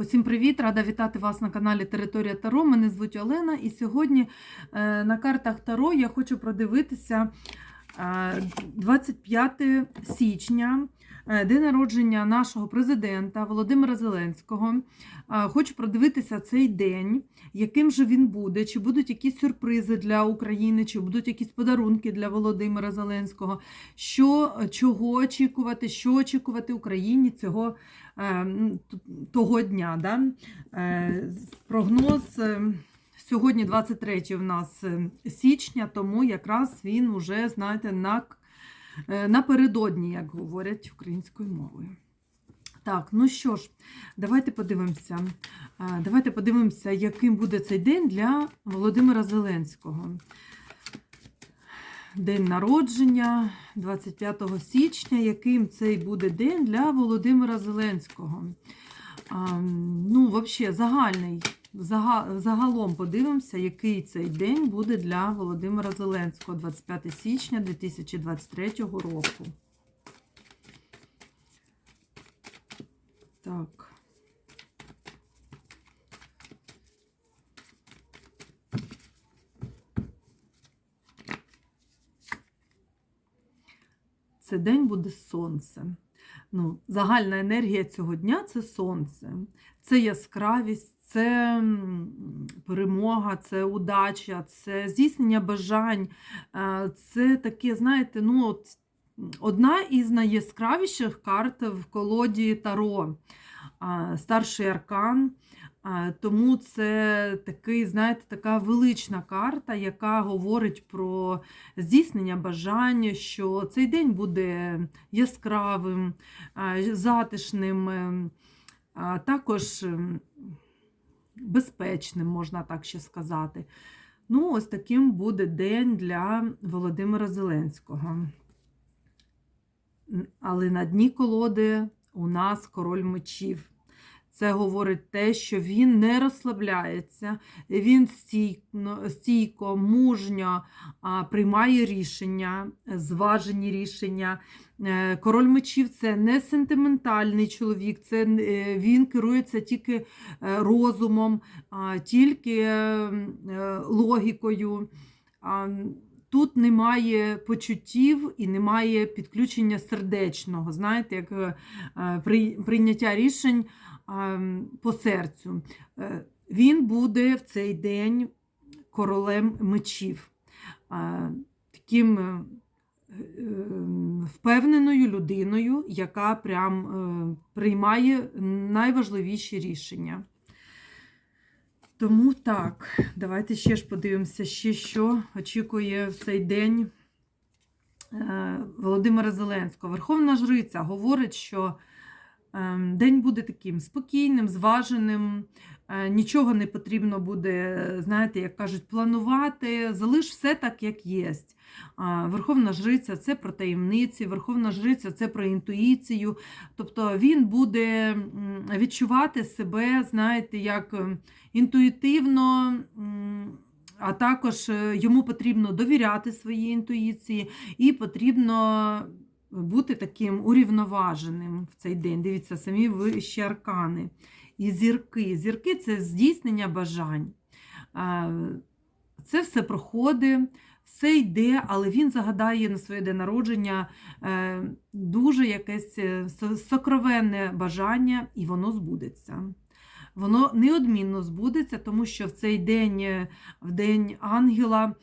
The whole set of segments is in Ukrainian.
Усім привіт! Рада вітати вас на каналі Територія Таро. Мене звуть Олена, і сьогодні е, на картах Таро я хочу продивитися е, 25 січня, е, день народження нашого президента Володимира Зеленського. Е, Хочу продивитися цей день, яким же він буде, чи будуть якісь сюрпризи для України, чи будуть якісь подарунки для Володимира Зеленського, що чого очікувати, що очікувати Україні цього е, того дня. Да? Е, Прогноз е, сьогодні 23 в нас е, січня, тому якраз він уже, знаєте, на, е, напередодні, як говорять українською мовою. Так, ну що ж, давайте подивимося. Е, Давайте подивимося, яким буде цей день для Володимира Зеленського. День народження 25 січня. Яким цей буде день для Володимира Зеленського? Ну, взагалі, загальний. Зага- Загалом подивимося, який цей день буде для Володимира Зеленського 25 січня 2023 року. Так. Це день буде сонце. Ну, загальна енергія цього дня це сонце, це яскравість, це перемога, це удача, це здійснення бажань. Е, Це таке, знаєте, ну, от, одна із найяскравіших карт в колоді Таро, старший аркан. Тому це такий, знаєте, така велична карта, яка говорить про здійснення бажань, що цей день буде яскравим, затишним, ем, також безпечним, можна так ще сказати. Ну, ось таким буде день для Володимира Зеленського. Але на дні колоди у нас король мечів. Це говорить те, що він не розслабляється, він стійко, стійко мужньо а, приймає рішення, зважені рішення. Е, Король мечів це не сентиментальний чоловік, це е, він керується тільки е, розумом, тільки логікою. Тут немає почуттів і немає підключення сердечного, знаєте, як при- прийняття рішень по серцю. Він буде в цей день королем мечів, таким впевненою людиною, яка прям е, приймає найважливіші рішення. Тому так, давайте ще ж подивимося, ще що очікує в цей день е, Володимира Зеленського. Верховна Жриця говорить, що ем, день буде таким спокійним, зваженим, е, нічого не потрібно буде, знаєте, як кажуть, планувати, залиш все так, як є. Верховна Жриця це про таємниці, Верховна Жриця це про інтуїцію. Тобто він буде відчувати себе, знаєте, як ем, інтуїтивно, а також е, йому потрібно довіряти своїй інтуїції і потрібно бути таким урівноваженим в цей день. Дивіться, самі вищі аркани. І зірки. Зірки це здійснення бажань. Це все проходить, все йде, але він загадає на своє день народження е, дуже якесь е, сокровенне бажання, і воно збудеться. Воно неодмінно збудеться, тому що в цей день, е, в день ангела,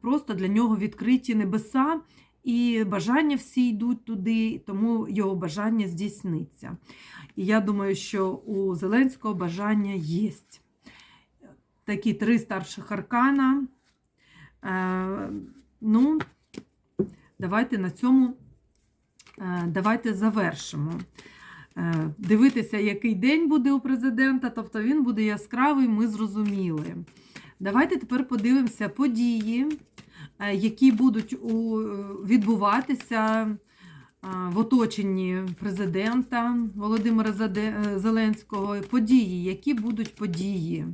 просто для нього відкриті небеса, і бажання всі йдуть туди, тому його бажання здійсниться. І я думаю, що у Зеленського бажання є. Такі три старших аркана. Е, ну, давайте на цьому е, давайте завершимо. Е, Дивитися, який день буде у президента, тобто він буде яскравий, ми зрозуміли. Давайте тепер подивимося події, які будуть відбуватися е, в оточенні президента Володимира е, Зеленського. Події, які будуть події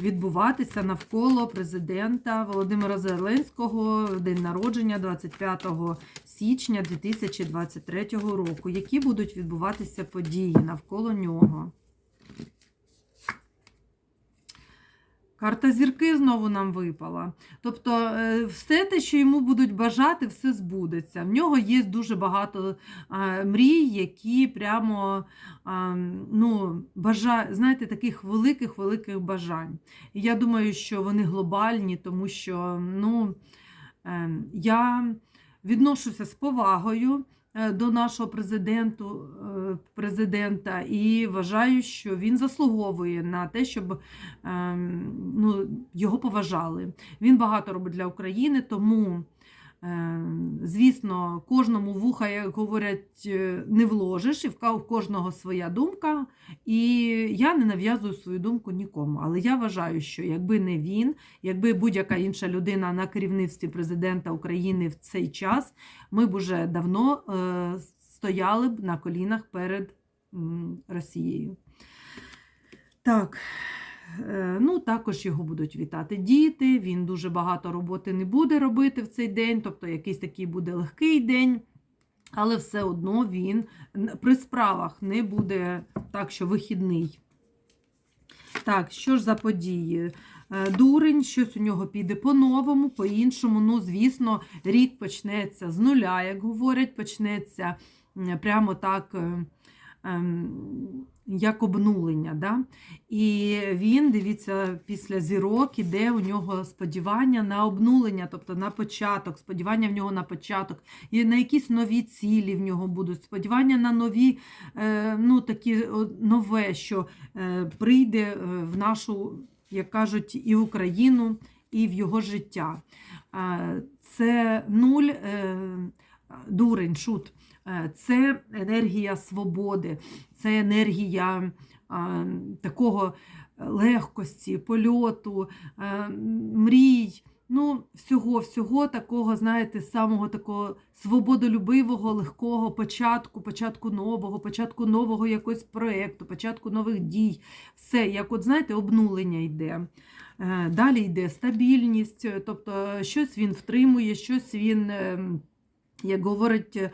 відбуватися навколо президента Володимира Зеленського день народження 25 січня 2023 року. Які будуть відбуватися події навколо нього? Карта зірки знову нам випала. Тобто, е, все те, що йому будуть бажати, все збудеться. В нього є дуже багато мрій, які прямо ну, бажа... знаєте, таких великих-великих бажань. І я думаю, що вони глобальні, тому що ну, е, я відношуся з повагою до нашого президенту, е, президента і вважаю, що він заслуговує на те, щоб ем, ну, його поважали. Він багато робить для України, тому. Ем, Звісно, кожному вуха, як говорять, е, не вложиш, і в кожного своя думка. І я не нав'язую свою думку нікому. Але я вважаю, що якби не він, якби будь-яка інша людина на керівництві президента України в цей час, ми б уже давно е, стояли б на колінах перед Росією. Так. Е, Ну, також його будуть вітати діти. Він дуже багато роботи не буде робити в цей день, тобто якийсь такий буде легкий день. Але все одно він при справах не буде так, що вихідний. Так, що ж за події? Е, Дурень, щось у нього піде по-новому, по-іншому. Ну, звісно, рік почнеться з нуля, як говорять, почнеться прямо так, е, як обнулення. Да? І він, дивіться, після зірок іде у нього сподівання на обнулення, тобто на початок, сподівання в нього на початок, і на якісь нові цілі в нього будуть, сподівання на нові, е, ну такі нове, що е, прийде е, в нашу, як кажуть, і в Україну, і в його життя. Це нуль дурень, шут. Е, Це енергія свободи, це енергія такого легкості, польоту, е, мрій. Ну, всього, всього такого, знаєте, самого такого свободолюбивого, легкого початку, початку нового, початку нового якогось проєкту, початку нових дій. Все, як от знаєте, обнулення йде. Е, Далі йде стабільність, е, тобто щось він втримує, щось він. Ем, як говорить, е,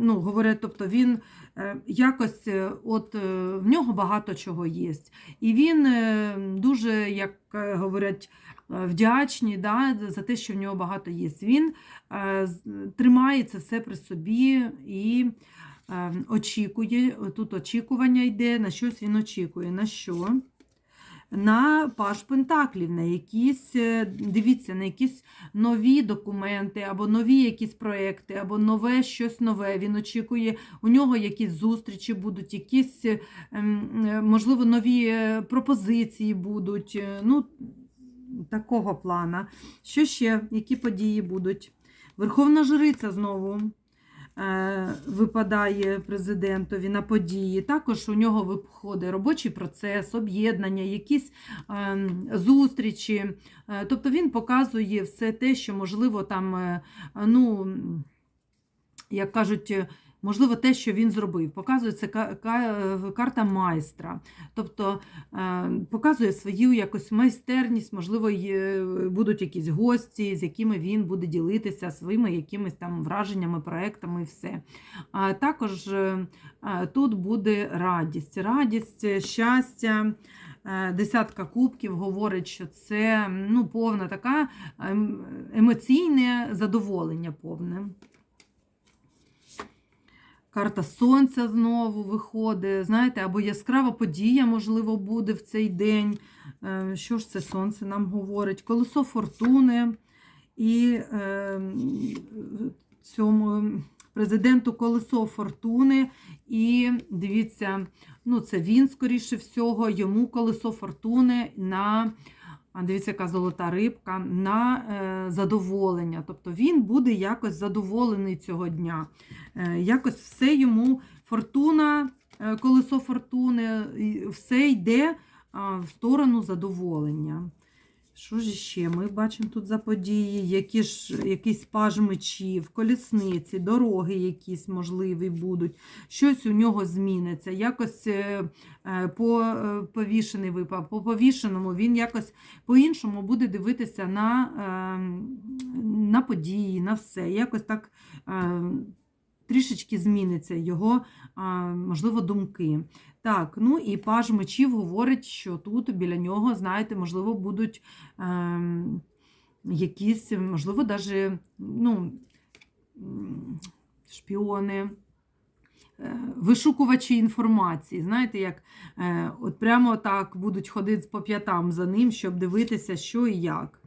ну, говорять, тобто він е, якось е, от в нього багато чого є. І він дуже, як говорять, вдячний да, за те, що в нього багато є. Він тримає це все при собі і е, очікує. Тут очікування йде, на щось він очікує. На що? На паш Пентаклів, на якісь, е, дивіться, на якісь нові документи, або нові якісь проекти, або нове щось нове. Він очікує, у нього якісь зустрічі будуть, якісь, е, е, можливо, нові пропозиції будуть. Ну, такого плана. Що ще? Які події будуть? Верховна Жриця знову випадає президентові на події. Також у нього виходить робочий процес, об'єднання, якісь е, зустрічі. Е, Тобто він показує все те, що можливо там, е, ну, як кажуть, е, можливо, те, що він зробив. Показує це ка- ка- карта майстра. Тобто е, показує свою якусь майстерність, можливо, будуть якісь гості, з якими він буде ділитися своїми якимись там враженнями, проектами і все. А також е, е, тут буде радість, радість, щастя. Десятка кубків говорить, що це ну, повна така ем, емоційне задоволення повне. Карта сонця знову виходить. Знаєте, або яскрава подія, можливо, буде в цей день. Е, Що ж це сонце нам говорить? Колесо фортуни і е, цьому президенту колесо фортуни. І дивіться, ну це він, скоріше всього, йому колесо фортуни на. Дивіться, яка золота рибка на е, задоволення. Тобто він буде якось задоволений цього дня. Е, якось все йому фортуна, е, колесо фортуни, все йде в сторону задоволення. Що ж ще? Ми бачимо тут за події, які ж, якийсь паж мечів, колісниці, дороги якісь можливі будуть, щось у нього зміниться. Якось е, е, по е, повішений випав, по повішеному він якось по-іншому буде дивитися на, е, на події, на все. Якось так е, трішечки зміниться його, можливо, думки. Так, ну і паж мечів говорить, що тут біля нього, знаєте, можливо, будуть ем, якісь, можливо, навіть ну, шпіони. е, Вишукувачі інформації, знаєте, як е, от прямо так будуть ходити по п'ятам за ним, щоб дивитися, що і як.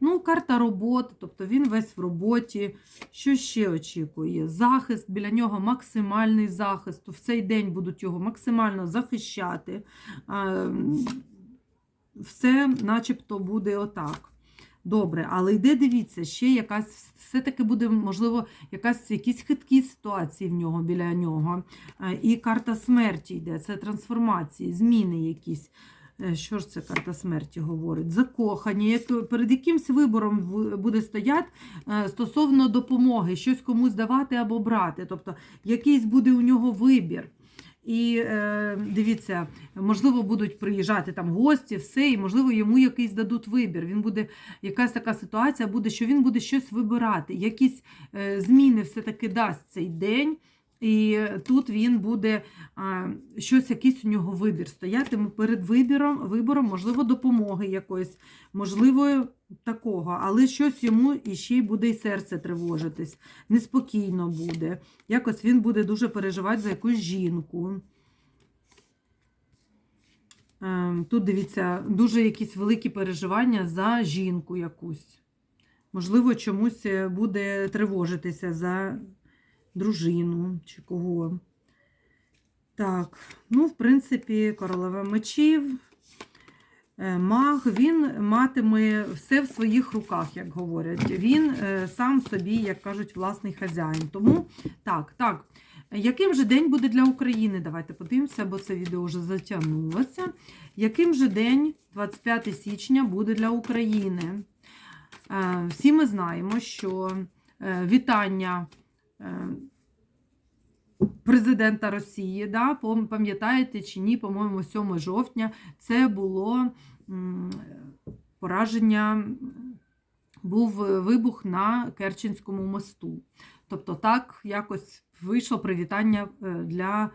Ну, карта роботи, тобто він весь в роботі. Що ще очікує? Захист, біля нього максимальний захист. В цей день будуть його максимально захищати. Все начебто буде отак. Добре, але йде, дивіться, ще якась, все-таки буде, можливо, якась, якісь хиткі ситуації в нього біля нього. Е, І карта смерті йде, це трансформації, зміни якісь. Е, Що ж це карта смерті говорить? Закохані, як перед якимсь вибором буде стояти е, стосовно допомоги, щось комусь давати або брати. Тобто якийсь буде у нього вибір. І е, дивіться, можливо, будуть приїжджати там гості, все, і можливо йому якийсь дадуть вибір. Він буде якась така ситуація буде, що він буде щось вибирати, якісь е, зміни все-таки дасть цей день. І тут він буде щось, якийсь у нього вибір стоятиме перед вибором, вибором, можливо, допомоги якоїсь, можливо, такого, але щось йому іще й буде і серце тривожитись, неспокійно буде. Якось він буде дуже переживати за якусь жінку. Ем, Тут дивіться, дуже якісь великі переживання за жінку якусь. Можливо, чомусь е, буде тривожитися за дружину чи кого. Так, ну, в принципі, королева мечів, е, маг, він матиме все в своїх руках, як говорять. Він е, сам собі, як кажуть, власний хазяїн. Тому так, так. Яким же день буде для України? Давайте подивимося, бо це відео вже затягнулося. Яким же день, 25 січня, буде для України? Е, Всі ми знаємо, що вітання президента Росії, да, пам'ятаєте чи ні, по-моєму, 7 жовтня це було пораження, був вибух на Керченському мосту. Тобто так якось вийшло привітання е, для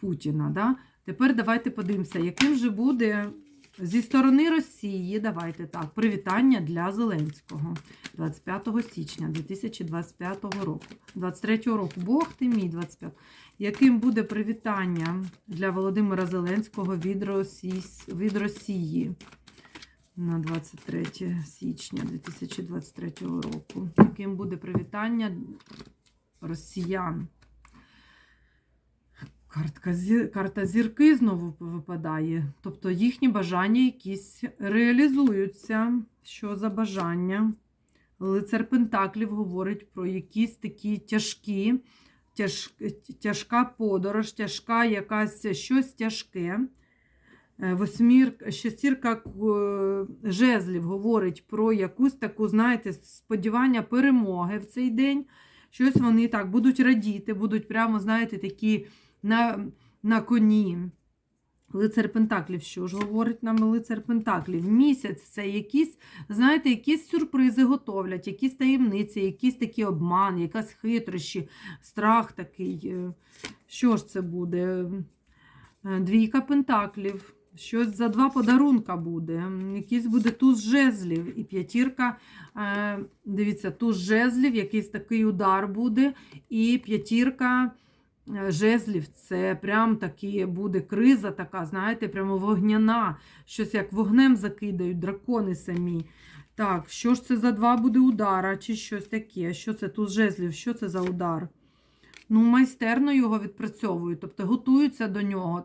Путіна. Да? Тепер давайте подивимося, яким же буде зі сторони Росії, давайте так, привітання для Зеленського 25 січня 2025 року. 23 року. Бог ти мій 25. Яким буде привітання для Володимира Зеленського від Росії, від Росії на 23 січня 2023 року? Яким буде привітання росіян? Картка, карта зірки знову випадає. Тобто їхні бажання якісь реалізуються. Що за бажання? Лицар Пентаклів говорить про якісь такі тяжкі, тяж, тяжка подорож, тяжка якась щось тяжке. Е, Восьмір, шестірка жезлів говорить про якусь таку, знаєте, сподівання перемоги в цей день. Щось вони так будуть радіти, будуть прямо, знаєте, такі на, на коні. Лицар Пентаклів, що ж говорить нам лицар Пентаклів? Місяць це якісь, знаєте, якісь сюрпризи готовлять, якісь таємниці, якісь такі обман, якась хитрощі, страх такий. Е, Що ж це буде? Е, Двійка Пентаклів. Щось за два подарунка буде. Якийсь буде туз жезлів. І п'ятірка, е, дивіться, туз жезлів, якийсь такий удар буде. І п'ятірка жезлів це прям таки буде криза така, знаєте, прямо вогняна. Щось як вогнем закидають дракони самі. Так, що ж це за два буде удара, чи щось таке? Що це туз жезлів? Що це за удар? Ну, майстерно його відпрацьовують, тобто готуються до нього.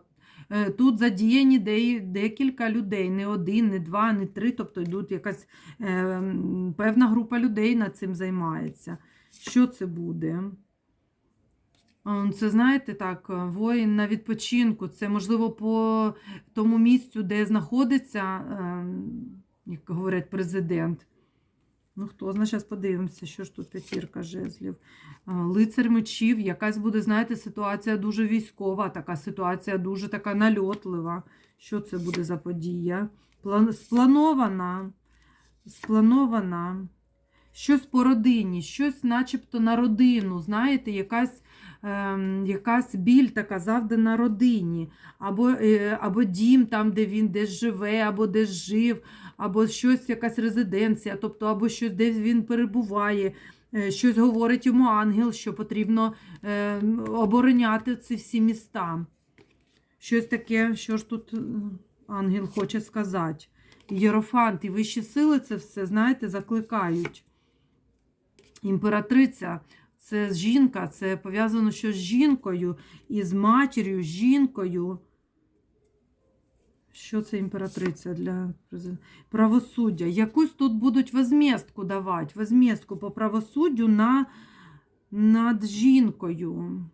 Е, Тут задіяні декілька людей, не один, не два, не три. Тобто йдуть якась е, певна група людей над цим займається. Що це буде? А, Це, знаєте, так, е, воїн на відпочинку. Це, можливо, по тому місцю, де знаходиться, е, як говорять, президент. Ну, хто знає, зараз подивимося, що ж тут п'ятірка жезлів. А, Лицар мечів, якась буде, знаєте, ситуація дуже військова, така ситуація дуже така нальотлива. Що це буде за подія? План... Спланована. Спланована. Щось по родині, щось начебто на родину, знаєте, якась ем, якась біль така завдана родині, або, е, або дім там, де він десь живе, або десь жив, або щось, якась резиденція, тобто або щось, де він перебуває. е, Щось говорить йому ангел, що потрібно е, обороняти ці всі міста. Щось таке, що ж тут е, ангел хоче сказати. Єрофант і вищі сили це все, знаєте, закликають. Імператриця це жінка, це пов'язано що з жінкою, і з матір'ю, з жінкою. Що це імператриця для правосуддя? Якусь тут будуть возмістку давати, возмістку по правосуддю на, над жінкою.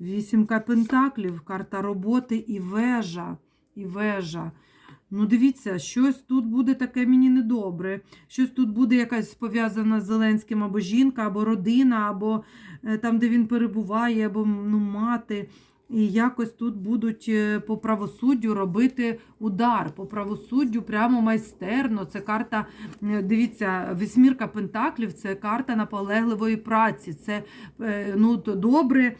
Вісімка пентаклів, карта роботи і вежа. І вежа. Ну, дивіться, щось тут буде таке мені недобре. Щось тут буде якась пов'язана з Зеленським або жінка, або родина, або е, там, де він перебуває, або ну, мати. І якось тут будуть е, по правосуддю робити удар. По правосуддю прямо майстерно. Це карта, е, дивіться, вісьмірка пентаклів це карта наполегливої праці. Це ну, добре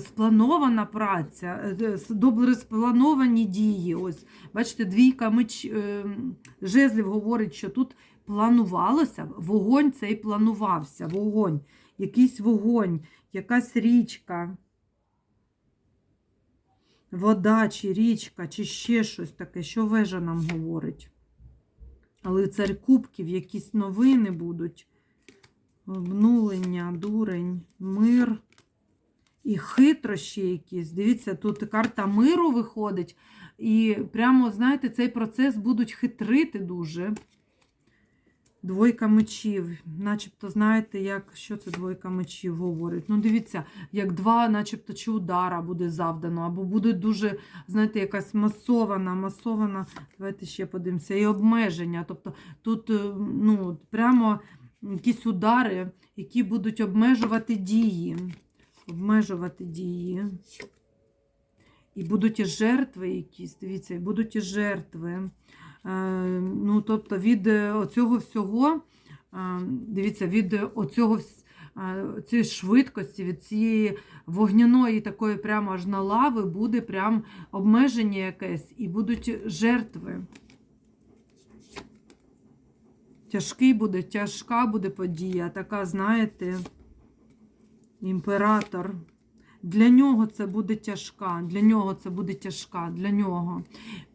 спланована праця, е, добре сплановані дії. Ось, бачите, двійка меч, е, жезлів говорить, що тут планувалося, вогонь цей планувався, вогонь, якийсь вогонь, якась річка. Вода, чи річка, чи ще щось таке, що вежа нам говорить. Але царь кубків, якісь новини будуть. Обнулення, дурень, мир і хитрощі якісь. Дивіться, тут карта миру виходить. І прямо, знаєте, цей процес будуть хитрити дуже. Двойка мечів. Начебто, знаєте, як, що це двойка мечів говорить? Ну, дивіться, як два, начебто, чи удара буде завдано, або буде дуже, знаєте, якась масована, масована. Давайте ще подивимося, і обмеження. Тобто тут, е, ну, прямо якісь удари, які будуть обмежувати дії. Обмежувати дії. І будуть і жертви якісь, дивіться, і будуть і жертви. Е, Ну, тобто від е, оцього всього, е, дивіться, від оцього цієї швидкості, від цієї вогняної такої прямо аж на лави буде прям обмеження якесь, і будуть жертви. Тяжкий буде, тяжка буде подія, така, знаєте, імператор. Для нього це буде тяжка, для нього це буде тяжка, для нього.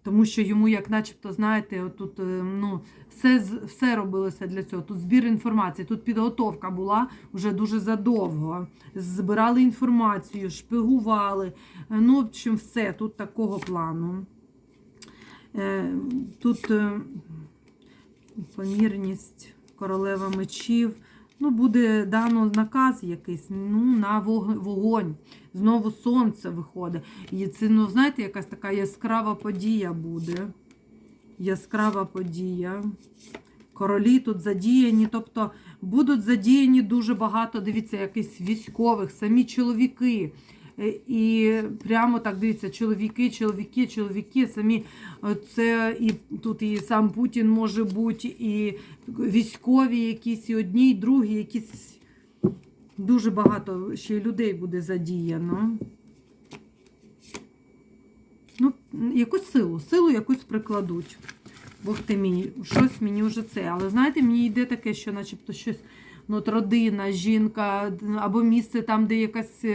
Тому що йому, як начебто, знаєте, тут ну, все, все робилося для цього. Тут збір інформації, тут підготовка була вже дуже задовго. Збирали інформацію, шпигували. Е, Ну, в общем, все тут такого плану. Е, Тут е, помірність, королева мечів. Ну, буде дано наказ якийсь ну, на вогонь. Знову сонце виходить. І це, ну, знаєте, якась така яскрава подія буде. Яскрава подія. Королі тут задіяні, тобто будуть задіяні дуже багато, дивіться, якихось військових, самі чоловіки. Е, І прямо так дивіться, чоловіки, чоловіки, чоловіки, самі е, це і тут і сам Путін може бути, і військові якісь, і одні, і другі, якісь дуже багато ще людей буде задіяно. Ну, якусь силу, силу якусь прикладуть. Бог ти мій, щось мені вже це. Але знаєте, мені йде таке, що начебто щось, ну, от родина, жінка, або місце там, де якась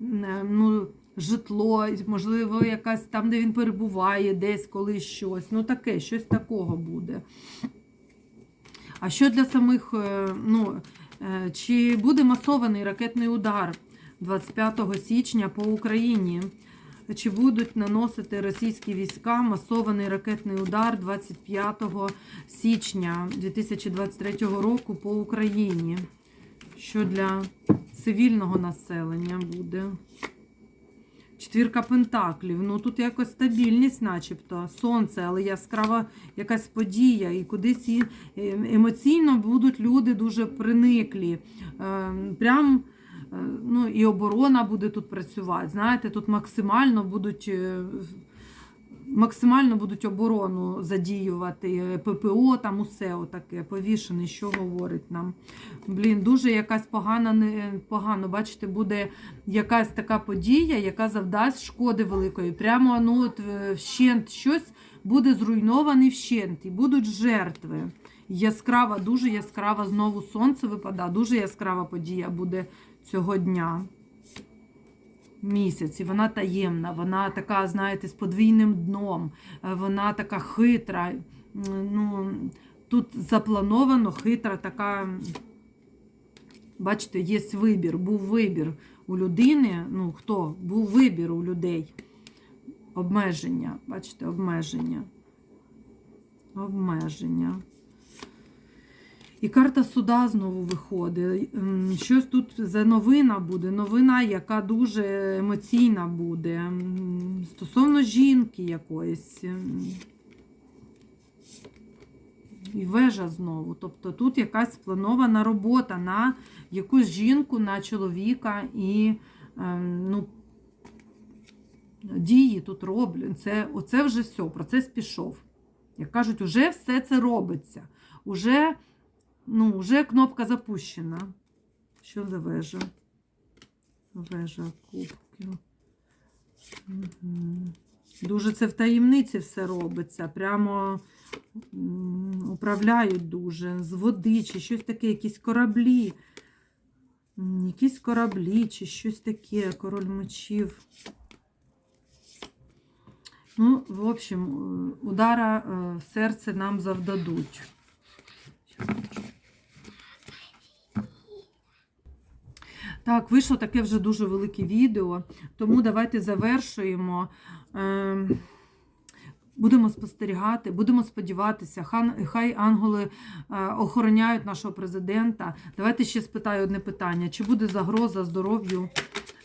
ну, житло, можливо, якась там, де він перебуває, десь колись щось. Ну, таке, щось такого буде. А що для самих, е, ну, е, чи буде масований ракетний удар 25 січня по Україні? Чи будуть наносити російські війська масований ракетний удар 25 січня 2023 року по Україні? Що для цивільного населення буде? Четвірка пентаклів. Ну тут якось стабільність, начебто, сонце, але яскрава якась подія, і кудись е, емоційно будуть люди дуже приниклі. Е, Прям е, ну, і оборона буде тут працювати. Знаєте, тут максимально будуть. Максимально будуть оборону задіювати, е, ППО, там усе отаке, повішений, що говорить нам. Блін, дуже якась погана, погано, бачите, буде якась така подія, яка завдасть шкоди великої. Прямо ну, от, е, вщент щось буде зруйнований вщент, і будуть жертви. Яскрава, дуже яскрава знову сонце випадає, дуже яскрава подія буде цього дня. Місяць, і вона таємна, вона така, знаєте, з подвійним дном, е, вона така хитра. Ну, тут заплановано хитра така. Бачите, є вибір, був вибір у людини. Ну, хто? Був вибір у людей. Обмеження. Бачите, обмеження. Обмеження. І карта суда знову виходить. Щось тут за новина буде. Новина, яка дуже емоційна буде. Стосовно жінки якоїсь. І вежа знову. Тобто тут якась спланована робота на якусь жінку, на чоловіка і ем, ну, дії тут роблять. Це, оце вже все, процес пішов. Як кажуть, уже все це робиться. Уже, ну, уже кнопка запущена. Що за вежа? Вежа кубків. Угу. Дуже це в таємниці все робиться. Прямо управляють дуже з води, чи щось таке, якісь кораблі. Якісь кораблі, чи щось таке, король мечів. Ну, в общем, е, удара е, в серце нам завдадуть. Так, вийшло таке вже дуже велике відео, тому давайте завершуємо. Ем, Будемо спостерігати, будемо сподіватися, хай ангели е, охороняють нашого президента. Давайте ще спитаю одне питання: чи буде загроза здоров'ю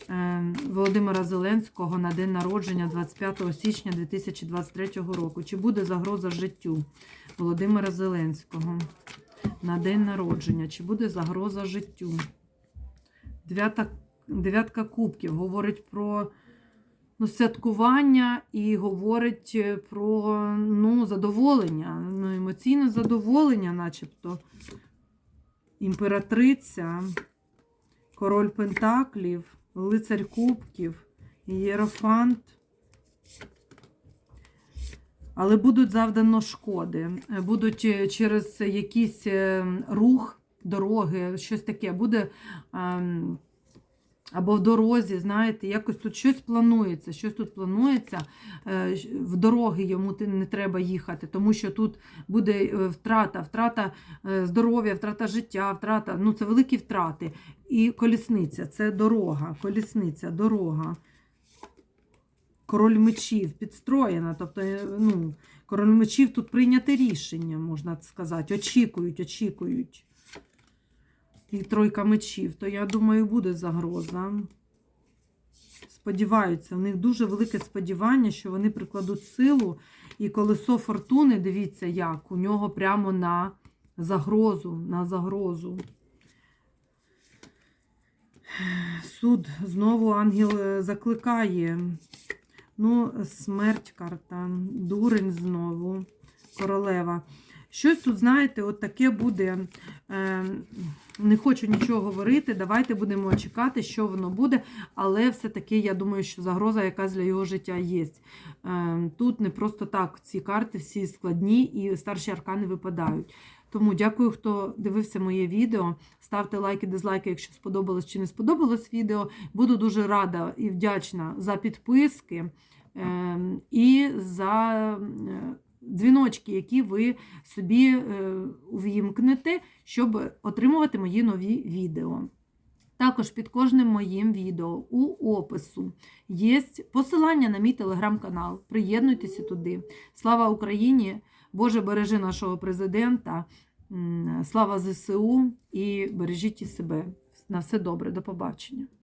е, Володимира Зеленського на день народження 25 січня 2023 року? Чи буде загроза життю Володимира Зеленського на день народження? Чи буде загроза життю? Дев'ята, дев'ятка кубків говорить про ну, святкування і говорить е, про ну, задоволення, ну, емоційне задоволення, начебто. Імператриця, король Пентаклів, лицар Кубків, Єрофант. Але будуть завдано шкоди. Будуть е, через якийсь е, рух, дороги, щось таке буде. ем, або в дорозі, знаєте, якось тут щось планується, щось тут планується, е, в дороги йому не треба їхати, тому що тут буде е, втрата, втрата е, здоров'я, втрата життя, втрата, ну це великі втрати. І колісниця це дорога, колісниця, дорога. Король мечів підстроєна, тобто, ну, король мечів тут прийняти рішення, можна сказати. Очікують, очікують і тройка мечів, то я думаю, буде загроза. Сподіваються, у них дуже велике сподівання, що вони прикладуть силу, і колесо фортуни, дивіться, як, у нього прямо на загрозу, на загрозу. Суд знову ангел е, закликає. Ну, смерть карта, дурень знову, королева. Щось тут, знаєте, от таке буде. Е, не хочу нічого говорити. Давайте будемо чекати, що воно буде. Але все-таки я думаю, що загроза якась для його життя є. Е, тут не просто так ці карти всі складні і старші аркани випадають. Тому дякую, хто дивився моє відео. Ставте лайки, дизлайки, якщо сподобалось чи не сподобалось відео. Буду дуже рада і вдячна за підписки е, і за. Дзвіночки, які ви собі е, увімкнете, щоб отримувати мої нові відео. Також під кожним моїм відео у опису є посилання на мій телеграм-канал. Приєднуйтеся туди. Слава Україні! Боже, бережи нашого президента, слава ЗСУ і бережіть і себе. На все добре, до побачення.